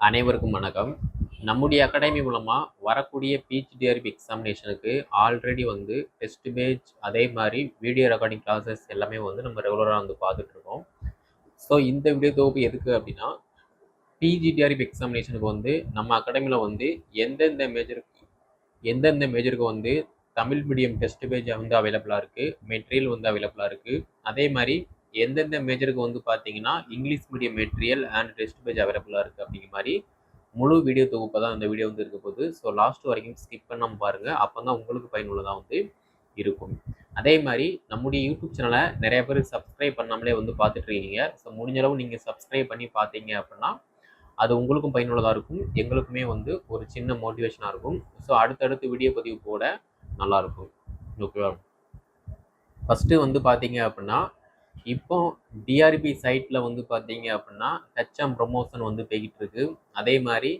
அனைவருக்கும் வணக்கம். நம்முடைய அகாடமி மூலமாக வரக்கூடிய பிஹெச்டிஆர்பி எக்ஸாமினேஷனுக்கு ஆல்ரெடி வந்து டெஸ்ட் பேஜ் அதே மாதிரி வீடியோ ரெக்கார்டிங் கிளாஸஸ் எல்லாமே வந்து நம்ம ரெகுலராக வந்து பார்த்துட்ருக்கோம் ஸோ இந்த வீடியோ தொகுப்பு எதுக்கு அப்படின்னா பிஜிடிஆர்பி எக்ஸாமினேஷனுக்கு வந்து நம்ம அகாடமியில் வந்து எந்தெந்த மேஜருக்கு எந்தெந்த மேஜருக்கு வந்து தமிழ் மீடியம் டெஸ்ட் பேஜ் வந்து அவைலபிளாக இருக்குது மெட்டீரியல் வந்து அவைலபிளாக இருக்குது அதே மாதிரி எந்தெந்த மேஜருக்கு வந்து பார்த்தீங்கன்னா English medium material and test page அவைலபிளாக இருக்குது அப்படிங்கிற மாதிரி முழு வீடியோ தொகுப்பு தான் இந்த வீடியோ வந்து இருக்க போகுது. ஸோ லாஸ்ட் வரைக்கும் ஸ்கிப் பண்ணாமல் பாருங்கள் அப்போ தான் உங்களுக்கு பயனுள்ளதாக வந்து இருக்கும். அதே மாதிரி நம்முடைய யூடியூப் சேனலை நிறைய பேர் சப்ஸ்கிரைப் பண்ணாமலே வந்து பார்த்துட்டு இருக்கீங்க. ஸோ முடிஞ்ச அளவு நீங்கள் சப்ஸ்கிரைப் பண்ணி பார்த்தீங்க அப்படின்னா அது உங்களுக்கும் பயனுள்ளதாக இருக்கும். எங்களுக்குமே வந்து ஒரு சின்ன மோட்டிவேஷனாக இருக்கும். ஸோ அடுத்தடுத்து வீடியோ பதிவு போட நல்லாயிருக்கும் ஓகேவா ஃபஸ்ட்டு வந்து பார்த்தீங்க அப்படின்னா இப்போ டிஆர்பி சைட்டில் வந்து பார்த்தீங்க அப்படின்னா ஹெச்எம் ப்ரொமோஷன் வந்து போய்கிட்டு இருக்கு அதே மாதிரி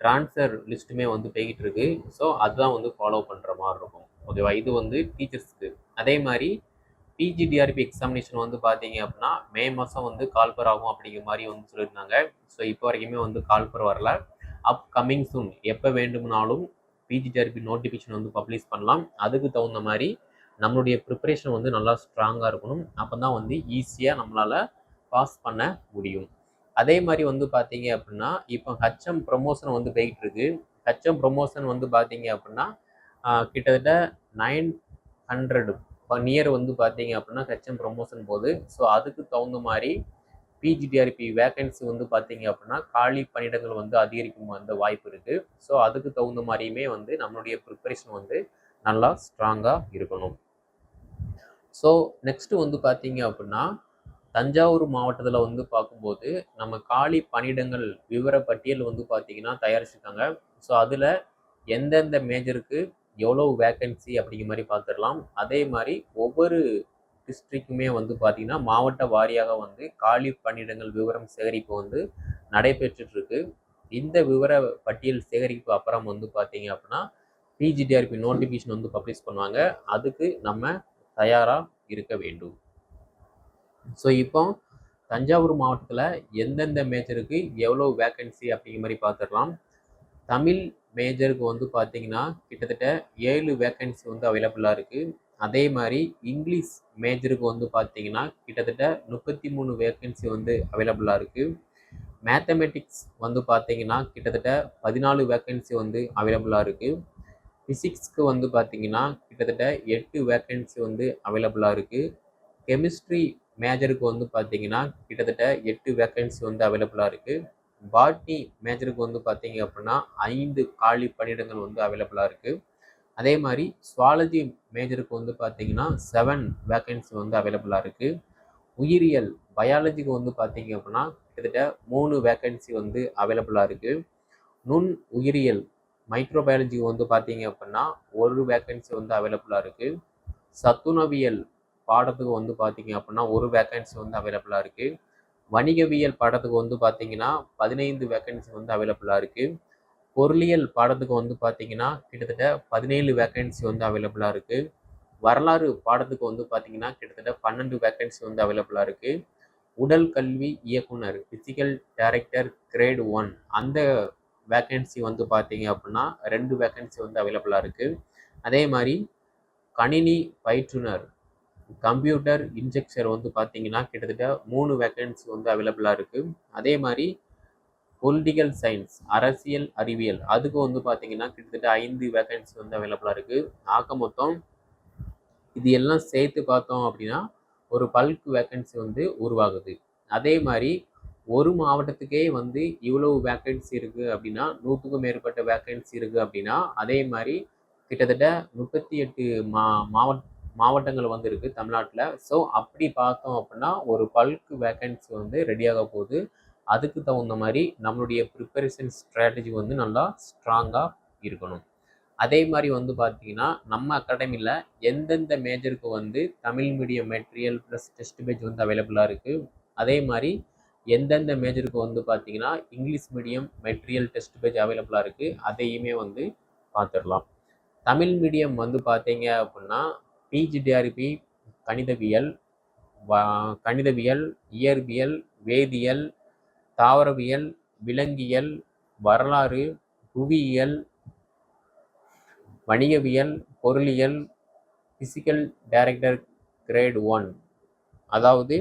ட்ரான்ஸ்ஃபர் லிஸ்ட்டுமே வந்து போய்கிட்டு இருக்கு ஸோ அதுதான் வந்து ஃபாலோ பண்ணுற மாதிரி இருக்கும். ஓகேவா இது வந்து டீச்சர்ஸ்க்கு அதே மாதிரி பிஜி டிஆர்பி எக்ஸாமினேஷன் வந்து பார்த்தீங்க அப்படின்னா மே மாதம் வந்து கால்பர் ஆகும் அப்படிங்கிற மாதிரி வந்து சொல்லியிருந்தாங்க. ஸோ இப்போ வரைக்குமே வந்து கால்பர் வரல. அப் கம்மிங் சூன் எப்போ வேண்டும்னாலும் பிஜிடிஆர்பி நோட்டிஃபிகேஷன் வந்து பப்ளிஷ் பண்ணலாம். அதுக்கு தகுந்த மாதிரி நம்மளுடைய ப்ரிப்பரேஷன் வந்து நல்லா ஸ்ட்ராங்காக இருக்கணும். அப்போ தான் வந்து ஈஸியாக நம்மளால் பாஸ் பண்ண முடியும். அதே மாதிரி வந்து பார்த்தீங்க அப்படின்னா இப்போ ஹச்எம் ப்ரொமோஷன் வந்து போயிட்டு இருக்கு. ஹச்எம் ப்ரொமோஷன் வந்து பார்த்தீங்க அப்படின்னா கிட்டத்தட்ட நைன் ஹண்ட்ரட் நியர் வந்து பார்த்தீங்க அப்படின்னா ஹெச்எம் ப்ரொமோஷன் போகுது. ஸோ அதுக்கு தகுந்த மாதிரி பிஜிடிஆர்பி வேகன்சி வந்து பார்த்தீங்க அப்படின்னா காலி பணியிடங்கள் வந்து அதிகரிக்கும் அந்த வாய்ப்பு இருக்குது ஸோ அதுக்கு தகுந்த மாதிரியுமே வந்து நம்மளுடைய ப்ரிப்பரேஷன் வந்து நல்லா ஸ்ட்ராங்காக இருக்கணும். ஸோ நெக்ஸ்ட்டு வந்து பார்த்தீங்க அப்படின்னா தஞ்சாவூர் மாவட்டத்தில் வந்து பார்க்கும்போது நம்ம காலி பணியிடங்கள் விவர பட்டியல் வந்து பார்த்தீங்கன்னா தயாரிச்சிருக்காங்க. ஸோ அதில் எந்தெந்த மேஜருக்கு எவ்வளோ வேக்கன்சி அப்படிங்கிற மாதிரி பார்த்துடலாம் அதே மாதிரி ஒவ்வொரு டிஸ்ட்ரிக்குமே வந்து பார்த்திங்கன்னா மாவட்ட வாரியாக வந்து காலி பணியிடங்கள் விவரம் சேகரிப்பு வந்து நடைபெற்றுட்ருக்கு. இந்த விவர பட்டியல் சேகரிப்பு அப்புறம் வந்து பார்த்தீங்க அப்படின்னா பிஜிடிஆர்பி நோட்டிஃபிகேஷன் வந்து பப்ளிஷ் பண்ணுவாங்க. அதுக்கு நம்ம தயாராக இருக்க வேண்டும். ஸோ இப்போ தஞ்சாவூர் மாவட்டத்தில் எந்தெந்த மேஜருக்கு எவ்வளோ வேக்கன்சி அப்படிங்கிற மாதிரி பார்த்துடலாம் தமிழ் மேஜருக்கு வந்து பார்த்தீங்கன்னா கிட்டத்தட்ட ஏழு வேக்கன்சி வந்து அவைலபிளாக இருக்குது அதே மாதிரி இங்கிலீஷ் மேஜருக்கு வந்து பார்த்தீங்கன்னா கிட்டத்தட்ட முப்பத்தி மூணு வேக்கன்சி வந்து அவைலபிளாக இருக்குது மேத்தமெட்டிக்ஸ் வந்து பார்த்தீங்கன்னா கிட்டத்தட்ட பதினாலு வேக்கன்சி வந்து அவைலபிளாக இருக்குது ஃபிசிக்ஸ்க்கு வந்து பார்த்தீங்கன்னா கிட்டத்தட்ட எட்டு வேக்கன்சி வந்து அவைலபிளாக இருக்குது கெமிஸ்ட்ரி மேஜருக்கு வந்து பார்த்தீங்கன்னா கிட்டத்தட்ட எட்டு வேக்கன்சி வந்து அவைலபிளாக இருக்குது பாட்னி மேஜருக்கு வந்து பார்த்தீங்க அப்படின்னா ஐந்து காலி பணியிடங்கள் வந்து அவைலபிளாக இருக்குது அதே மாதிரி சுவாலஜி மேஜருக்கு வந்து பார்த்தீங்கன்னா செவன் வேக்கன்சி வந்து அவைலபிளாக இருக்குது உயிரியல் பயாலஜிக்கு வந்து பார்த்தீங்க அப்படின்னா கிட்டத்தட்ட மூணு வேக்கன்சி வந்து அவைலபிளாக இருக்குது நுண் உயிரியல் மைக்ரோபயாலஜி வந்து பார்த்தீங்க அப்படின்னா ஒரு வேக்கன்சி வந்து அவைலபிளாக இருக்குது சத்துணவியல் பாடத்துக்கு வந்து பார்த்தீங்க அப்படின்னா ஒரு வேக்கன்சி வந்து அவைலபிளாக இருக்குது வணிகவியல் பாடத்துக்கு வந்து பார்த்தீங்கன்னா பதினைந்து வேக்கன்சி வந்து அவைலபிளாக இருக்குது பொருளியல் பாடத்துக்கு வந்து பார்த்தீங்கன்னா கிட்டத்தட்ட பதினேழு வேக்கன்சி வந்து அவைலபிளாக இருக்குது வரலாறு பாடத்துக்கு வந்து பார்த்தீங்கன்னா கிட்டத்தட்ட பன்னெண்டு வேக்கன்சி வந்து அவைலபிளாக இருக்குது உடல் கல்வி இயக்குனர் ஃபிசிக்கல் டைரக்டர் கிரேட் ஒன் அந்த வேக்கன்சி வந்து பார்த்தீங்க அப்படின்னா ரெண்டு வேக்கன்சி வந்து அவைலபிளாக இருக்குது அதே மாதிரி கணினி பயிற்றுனர் கம்ப்யூட்டர் இன்ஜெக்சர் வந்து பார்த்தீங்கன்னா கிட்டத்தட்ட மூணு வேக்கன்சி வந்து அவைலபிளாக இருக்குது அதே மாதிரி பொலிட்டிக்கல் சயின்ஸ் அரசியல் அறிவியல் அதுக்கு வந்து பார்த்தீங்கன்னா கிட்டத்தட்ட ஐந்து வேக்கன்சி வந்து அவைலபிளாக இருக்குது ஆக மொத்தம் இது எல்லாம் சேர்த்து பார்த்தோம் அப்படின்னா ஒரு பல்க் வேக்கன்சி வந்து உருவாகுது. அதே மாதிரி ஒரு மாவட்டத்துக்கே வந்து இவ்வளவு வேக்கன்சி இருக்குது அப்படின்னா நூற்றுக்கும் மேற்பட்ட வேக்கன்சி இருக்குது அப்படின்னா அதே மாதிரி கிட்டத்தட்ட முப்பத்தி எட்டு மா மாவட்ட மாவட்டங்கள் வந்து இருக்குது தமிழ்நாட்டில். ஸோ அப்படி பார்த்தோம் அப்படின்னா ஒரு பல்க் வேக்கன்சி வந்து ரெடியாக போகுது. அதுக்கு தகுந்த மாதிரி நம்மளுடைய ப்ரிப்பரேஷன் ஸ்ட்ராட்டஜி வந்து நல்லா ஸ்ட்ராங்காக இருக்கணும். அதே மாதிரி வந்து பார்த்தீங்கன்னா நம்ம அகாடமியில் எந்தெந்த மேஜருக்கு வந்து Tamil medium material plus test page வந்து அவைலபிளாக இருக்குது அதே மாதிரி எந்தெந்த மேஜருக்கு வந்து பார்த்தீங்கன்னா English medium material test page அவைலபிளாக இருக்குது அதையுமே வந்து பார்த்துடலாம் தமிழ் மீடியம் வந்து பார்த்தீங்க அப்படின்னா பிஜிடிஆர்பி கணிதவியல் கணிதவியல் இயற்பியல் வேதியியல் தாவரவியல் விலங்கியல் வரலாறு புவியியல் வணிகவியல் பொருளியல் ஃபிசிக்கல் டைரக்டர் கிரேட் ஒன் அதாவது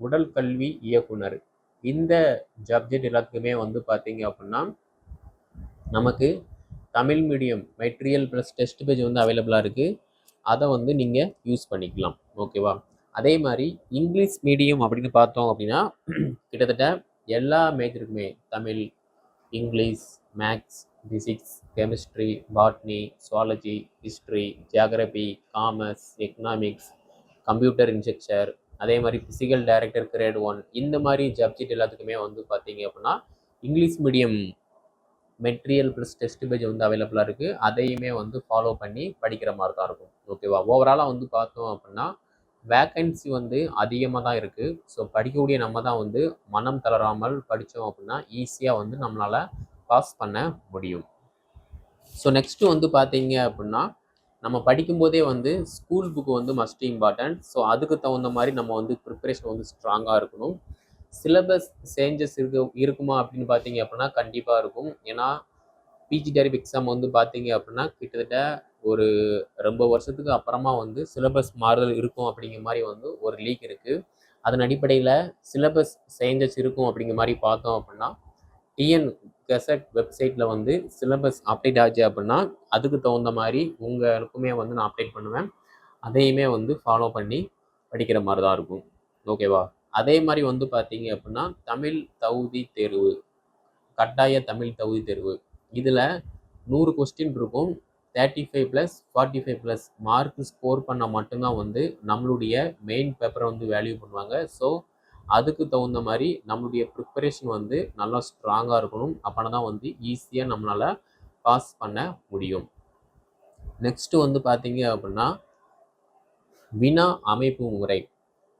உடல் கல்வி இயக்குனர். இந்த சப்ஜெக்ட் எல்லாத்துக்குமே வந்து பார்த்தீங்க அப்படின்னா நமக்கு Tamil medium material plus test page வந்து அவைலபிளாக இருக்குது அதை வந்து நீங்கள் யூஸ் பண்ணிக்கலாம். ஓகேவா அதே மாதிரி இங்கிலீஷ் மீடியம் அப்படின்னு பார்த்தோம் அப்படின்னா கிட்டத்தட்ட எல்லா மேஜருக்குமே Tamil English maths physics chemistry botany zoology history geography commerce economics computer instructor அதே மாதிரி ஃபிசிக்கல் டைரக்டர் கிரேட் ஒன் இந்த மாதிரி சப்ஜெக்ட் எல்லாத்துக்குமே வந்து பார்த்தீங்க அப்படின்னா English medium material plus test page வந்து அவைலபிளாக இருக்குது அதையுமே வந்து ஃபாலோ பண்ணி படிக்கிற மாதிரி தான் இருக்கும். ஓகேவா ஓவராலாக வந்து பார்த்தோம் அப்படின்னா வேக்கன்சி வந்து அதிகமாக தான் இருக்குது ஸோ படிக்கக்கூடிய நம்ம தான் வந்து மனம் தளராமல் படித்தோம் அப்படின்னா ஈஸியாக வந்து நம்மளால் பாஸ் பண்ண முடியும். ஸோ நெக்ஸ்ட்டு வந்து பார்த்தீங்க அப்படின்னா நம்ம படிக்கும்போதே வந்து ஸ்கூல் புக்கு வந்து மஸ்ட் இம்பார்ட்டன்ட் ஸோ அதுக்கு தகுந்த மாதிரி நம்ம வந்து ப்ரிப்பரேஷன் வந்து ஸ்ட்ராங்காக இருக்கணும். சிலபஸ் சேஞ்சஸ் இருக்கு இருக்குமா அப்படின்னு பார்த்தீங்க அப்படின்னா கண்டிப்பாக இருக்கும். ஏன்னா பிஜி டெரிப் எக்ஸாம் வந்து பார்த்தீங்க அப்படின்னா கிட்டத்தட்ட ஒரு ரொம்ப வருஷத்துக்கு அப்புறமா வந்து சிலபஸ் மாறுதல் இருக்கும் அப்படிங்கிற மாதிரி வந்து ஒரு லீக் இருக்குது அதன் அடிப்படையில் சிலபஸ் சேஞ்சஸ் இருக்கும் அப்படிங்கிற மாதிரி பார்த்தோம் அப்படின்னா டிஎன் கெசட் வெப்சைட்டில் வந்து சிலபஸ் அப்டேட் ஆச்சு அப்படின்னா அதுக்கு தகுந்த மாதிரி உங்களுக்குமே வந்து நான் அப்டேட் பண்ணுவேன். அதையுமே வந்து ஃபாலோ பண்ணி படிக்கிற மாதிரி தான் இருக்கும் ஓகேவா அதே மாதிரி வந்து பார்த்தீங்க அப்படின்னா தமிழ் தகுதி தேர்வு கட்டாய தமிழ் தகுதி தேர்வு. இதில் நூறு கொஸ்டின் இருக்கும். Thirty five plus forty five plus mark score பண்ணால் மட்டும்தான் வந்து நம்மளுடைய மெயின் பேப்பரை வந்து வேல்யூ பண்ணுவாங்க. ஸோ அதுக்கு தகுந்த மாதிரி நம்மளுடைய ப்ரிப்பரேஷன் வந்து நல்லா ஸ்ட்ராங்காக இருக்கணும். அப்போனா தான் வந்து ஈஸியாக நம்மளால் பாஸ் பண்ண முடியும். நெக்ஸ்ட்டு வந்து பார்த்தீங்க அப்படின்னா வினா அமைப்பு முறை.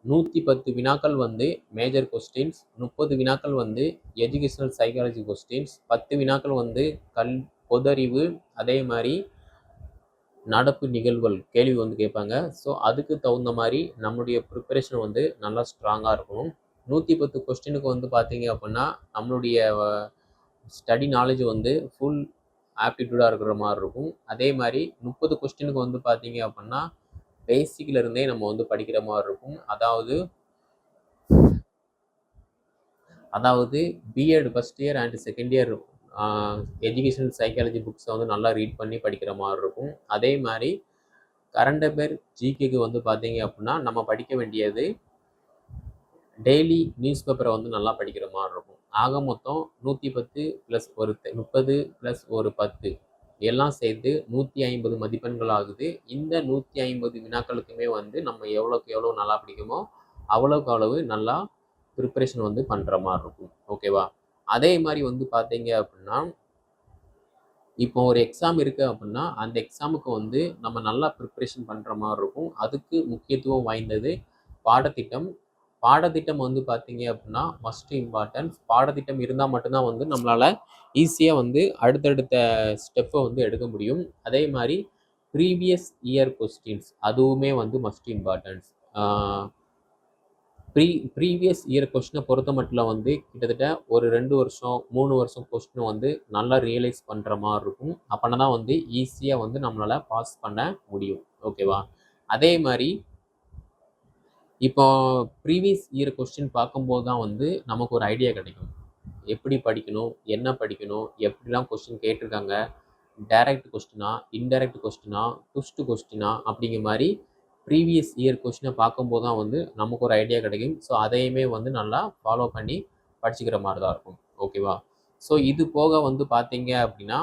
நூற்றி பத்து வினாக்கள் வந்து மேஜர் கொஸ்டின்ஸ் முப்பது வினாக்கள் வந்து எஜுகேஷனல் சைக்காலஜி கொஸ்டின்ஸ் பத்து வினாக்கள் வந்து கல் பொதறிவு அதே மாதிரி நடப்பு நிகழ்வுகள் கேள்வி வந்து கேட்பாங்க. ஸோ அதுக்கு தகுந்த மாதிரி நம்மளுடைய ப்ரிப்பரேஷன் வந்து நல்லா ஸ்ட்ராங்காக இருக்கணும். நூற்றி பத்து கொஸ்டினுக்கு வந்து பார்த்தீங்க அப்படின்னா நம்மளுடைய ஸ்டடி நாலேஜ் வந்து ஃபுல் ஆப்டிடியூடாக இருக்கிற மாதிரி இருக்கும். அதே மாதிரி முப்பது கொஸ்டினுக்கு வந்து பார்த்தீங்க அப்படின்னா பேசிக்லேருந்தே நம்ம வந்து படிக்கிற மாதிரி இருக்கும். அதாவது அதாவது BEd first year and second year educational psychology புக்ஸை வந்து நல்லா ரீட் பண்ணி படிக்கிற மாதிரி இருக்கும். அதே மாதிரி கரண்ட் அஃபேர் ஜிகேக்கு வந்து பார்த்தீங்க அப்படின்னா நம்ம படிக்க வேண்டியது டெய்லி நியூஸ் பேப்பரை வந்து நல்லா படிக்கிற மாதிரி இருக்கும். ஆக மொத்தம் நூற்றி பத்து ப்ளஸ் ஒரு முப்பது ப்ளஸ் ஒரு பத்து எல்லாம் சேர்த்து நூற்றி ஐம்பது மதிப்பெண்கள் ஆகுது. இந்த நூற்றி ஐம்பது வினாக்களுக்குமே வந்து நம்ம எவ்வளோக்கு எவ்வளோ நல்லா படிக்குமோ அவ்வளோக்கு அவ்வளவு நல்லா ப்ரிப்பரேஷன் வந்து பண்ணுற மாதிரி இருக்கும். ஓகேவா அதே மாதிரி வந்து பார்த்தீங்க அப்படின்னா இப்போ ஒரு எக்ஸாம் இருக்குது அப்படின்னா அந்த எக்ஸாமுக்கு வந்து நம்ம நல்லா ப்ரிப்ரேஷன் பண்ணுற மாதிரி இருக்கும். அதுக்கு முக்கியத்துவம் வாய்ந்தது பாடத்திட்டம். பாடத்திட்டம் வந்து பார்த்தீங்க அப்படின்னா மஸ்ட் இம்பார்ட்டன்ஸ் பாடத்திட்டம் இருந்தால் மட்டும்தான் வந்து நம்மளால் ஈஸியாக வந்து அடுத்தடுத்த ஸ்டெப்பை வந்து எடுக்க முடியும். அதே மாதிரி ப்ரீவியஸ் இயர் கொஸ்டின்ஸ் அதுவுமே வந்து must importance pre previous year கொஸ்டினை பொறுத்த மட்டும் வந்து கிட்டத்தட்ட ஒரு ரெண்டு வருஷம் மூணு வருஷம் கொஸ்டினை வந்து நல்லா ரியலைஸ் பண்ணுற மாதிரி இருக்கும். அப்போனா தான் வந்து ஈஸியாக வந்து நம்மளால் பாஸ் பண்ண முடியும். ஓகேவா அதே மாதிரி இப்போ ப்ரீவியஸ் இயர் கொஸ்டின் பார்க்கும்போது தான் வந்து நமக்கு ஒரு ஐடியா கிடைக்கும். எப்படி படிக்கணும்? என்ன படிக்கணும்? எப்படிலாம் கொஸ்டின் கேட்டிருக்காங்க? டைரக்ட் கொஸ்டினா இன்டைரக்ட் கொஸ்டினா டுஸ்ட் கொஸ்டினா அப்படிங்கிற மாதிரி ப்ரீவியஸ் இயர் கொஷினை பார்க்கும்போது தான் வந்து நமக்கு ஒரு ஐடியா கிடைக்கும். ஸோ அதையுமே வந்து நல்லா ஃபாலோ பண்ணி படிச்சுக்கிற மாதிரி தான் இருக்கும். ஓகேவா ஸோ இது போக வந்து பார்த்தீங்க அப்படின்னா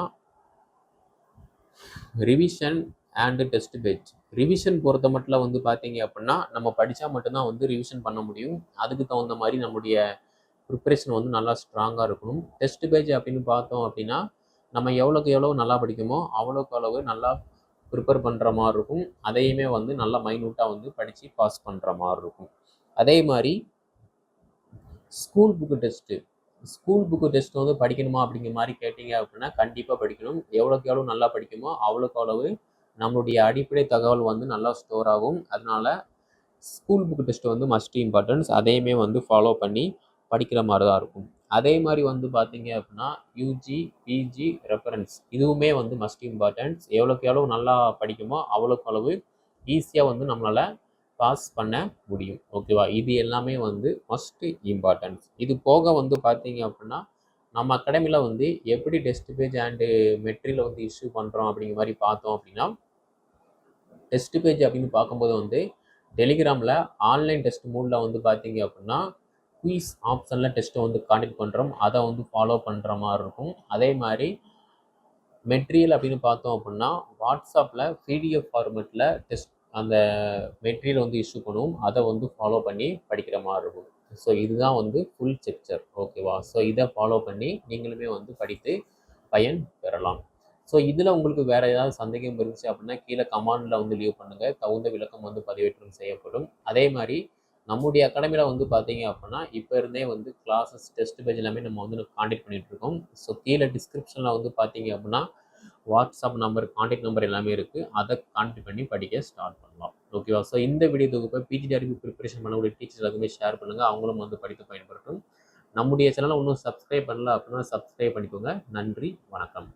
revision and test page revision பொறுத்த மட்டும் வந்து பார்த்தீங்க அப்படின்னா நம்ம படித்தா மட்டும்தான் வந்து ரிவிஷன் பண்ண முடியும். அதுக்கு தகுந்த மாதிரி நம்முடைய ப்ரிப்பரேஷன் வந்து நல்லா ஸ்ட்ராங்காக இருக்கணும். டெஸ்ட் பேஜ் அப்படின்னு பார்த்தோம் அப்படின்னா நம்ம எவ்வளோக்கு எவ்வளோ நல்லா படிக்குமோ அவ்வளோக்கு அளவு நல்லா ப்ரிப்பேர் பண்ணுற மாதிரி இருக்கும். அதையுமே வந்து நல்லா மைனூட்டாக வந்து படித்து பாஸ் பண்ணுற மாதிரி இருக்கும். அதே மாதிரி school book test school book test வந்து படிக்கணுமா அப்படிங்கிற மாதிரி கேட்டிங்க அப்படின்னா கண்டிப்பாக படிக்கணும். எவ்வளோக்கு எவ்வளோ நல்லா படிக்குமோ அவ்வளோக்கு அவ்வளவு நம்மளுடைய அடிப்படை தகவல் வந்து நல்லா ஸ்டோர் ஆகும். அதனால ஸ்கூல் புக் டெஸ்ட் வந்து மஸ்ட் இம்பார்ட்டன்ஸ் அதையுமே வந்து ஃபாலோ பண்ணி படிக்கிற மாதிரி தான் இருக்கும். அதே மாதிரி வந்து பார்த்தீங்க அப்படின்னா யூஜி பிஜி ரெஃபரன்ஸ் இதுவுமே வந்து மஸ்ட் இம்பார்ட்டன்ஸ் எவ்வளோக்கு எவ்வளோ நல்லா படிக்குமோ அவ்வளோக்கு அளவு ஈஸியாக வந்து நம்மளால் பாஸ் பண்ண முடியும். ஓகேவா இது எல்லாமே வந்து மஸ்ட் இம்பார்ட்டன்ஸ் இது போக வந்து பார்த்தீங்க அப்படின்னா நம்ம அகாடமியில் வந்து எப்படி டெஸ்ட் பேஜ் அண்டு மெட்ரியில் வந்து இஷ்யூ பண்ணுறோம் அப்படிங்கிற மாதிரி பார்த்தோம் அப்படின்னா டெஸ்ட் பேஜ் அப்படின்னு பார்க்கும்போது வந்து டெலிகிராமில் ஆன்லைன் டெஸ்ட் மூடில் வந்து பார்த்தீங்க அப்படின்னா குயிஸ் ஆப்ஷனில் டெஸ்ட்டை வந்து காண்டக்ட் பண்ணுறோம் அதை வந்து ஃபாலோ பண்ணுற மாதிரி இருக்கும். அதே மாதிரி மெட்டீரியல் அப்படின்னு பார்த்தோம் அப்படின்னா வாட்ஸ்அப்பில் பிடிஎஃப் ஃபார்மெட்டில் டெஸ்ட் அந்த மெட்டீரியல் வந்து இஷ்யூ பண்ணுவோம் அதை வந்து ஃபாலோ பண்ணி படிக்கிற மாதிரி இருக்கும். ஸோ இதுதான் வந்து ஃபுல் செக்சர் ஓகேவா ஸோ இதை ஃபாலோ பண்ணி நீங்களுமே வந்து படித்து பயன் பெறலாம். ஸோ இதில் உங்களுக்கு வேறு ஏதாவது சந்தேகம் இருந்துச்சு அப்படின்னா கீழே கமாண்டில் வந்து லீவ் பண்ணுங்கள் தகுந்த விளக்கம் வந்து பதிவேற்றம் செய்யப்படும். அதே மாதிரி நம்முடைய அகாடமியில் வந்து பார்த்தீங்க அப்படின்னா இப்போ இருந்தே வந்து கிளாஸஸ் டெஸ்ட் பேஜ் எல்லாமே நம்ம வந்து காண்டாக்ட் பண்ணிகிட்ருக்கோம் இருக்கோம். ஸோ கீழே டிஸ்கிரிப்ஷனில் வந்து பார்த்தீங்க அப்படின்னா வாட்ஸ்அப் நம்பர் காண்டாக்ட் நம்பர் எல்லாமே இருக்குது அதை காண்டாக்ட் பண்ணி படிக்க ஸ்டார்ட் பண்ணலாம். ஓகேவா ஸோ இந்த வீடியோ தொகுப்பை பிஜிடிஆர்பி ப்ரிப்பரேஷன் பண்ணக்கூடிய டீச்சர்ஸ் எல்லாருமே ஷேர் பண்ணுங்கள் அவங்களும் வந்து படித்து பயன்படுத்தும். நம்முடைய சேனலை இன்னும் சப்ஸ்கிரைப் பண்ணல அப்படின்னா சப்ஸ்கிரைப் பண்ணிக்கோங்க. நன்றி வணக்கம்.